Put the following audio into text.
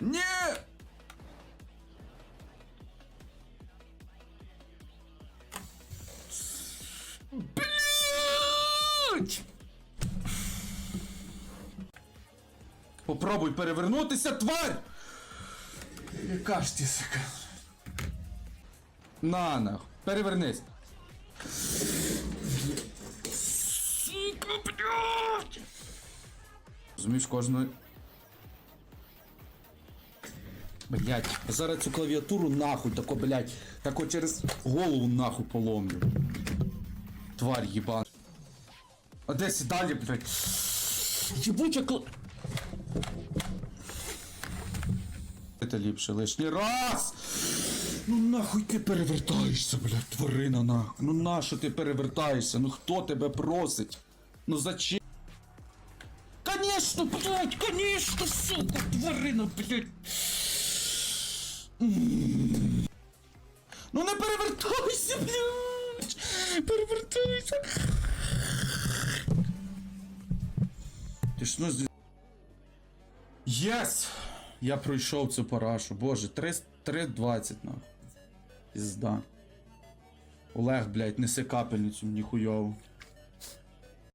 Ні! Блять! Попробуй перевернутися, тварь! Яка ж ти, сука? На нах, перевернись. Сука, блядь! Розумієш, кожної. Блять, зараз цю клавіатуру нахуй, тако, блять, тако через голову нахуй поломлю. Тварь єбан. А десь далі, блять. Єбуча кла... Це ліпше лишній раз! Ну нахуй ти перевертаєшся, блядь, тварина нахуй. Ну нащо ти перевертаєшся? Ну хто тебе просить? Ну зачем? Конечно, блядь, конечно, сука, тварина, блядь. Ну не перевертайся, блядь! Перевертайся! Ти ж ну з... Єс! Я пройшов цю парашу. Боже, 3.20 нахуй. Пізда. Олег, блядь, неси капельницю мені хуйову.